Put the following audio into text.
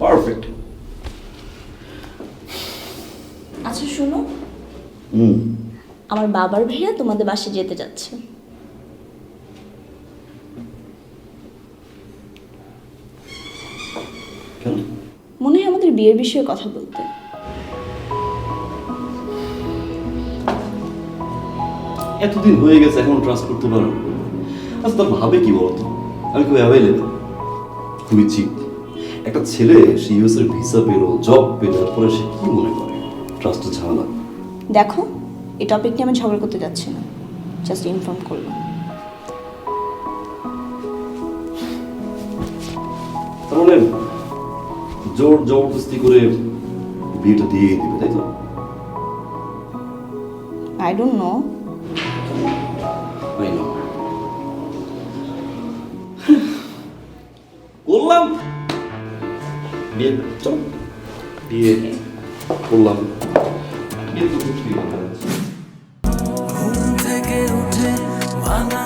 Perfect আচ্ছা শোনো। হুম। আমার বাবার ভাইয়া তোমাদের বাসে যেতে যাচ্ছে। মনে হয় আমাদের বিয়ের বিষয়ে কথা বলতে। এতদিন হয়ে গেছে এখন ট্রাস্ট করতে পারো আচ্ছা তার ভাবে কি বলতো আমি খুব অ্যাভেলেবল খুবই চিপ একটা ছেলে সে ইউএস এর ভিসা পেল জব পেল তারপরে সে কি মনে করে? ট্রাস্টের ঝামেলা। দেখো এই টপিক নিয়ে আমি ঝগড়া করতে যাচ্ছি না। জাস্ট ইনফর্ম করলাম। মানে জোর জবরদস্তি করে বিয়েটা দিয়ে দিবে তাই তো? I don't know I know. করলাম। বিয়ে চল বিয়ে করলাম বিয়ে তো হবে। ঘুম থেকে উঠে ভাঙা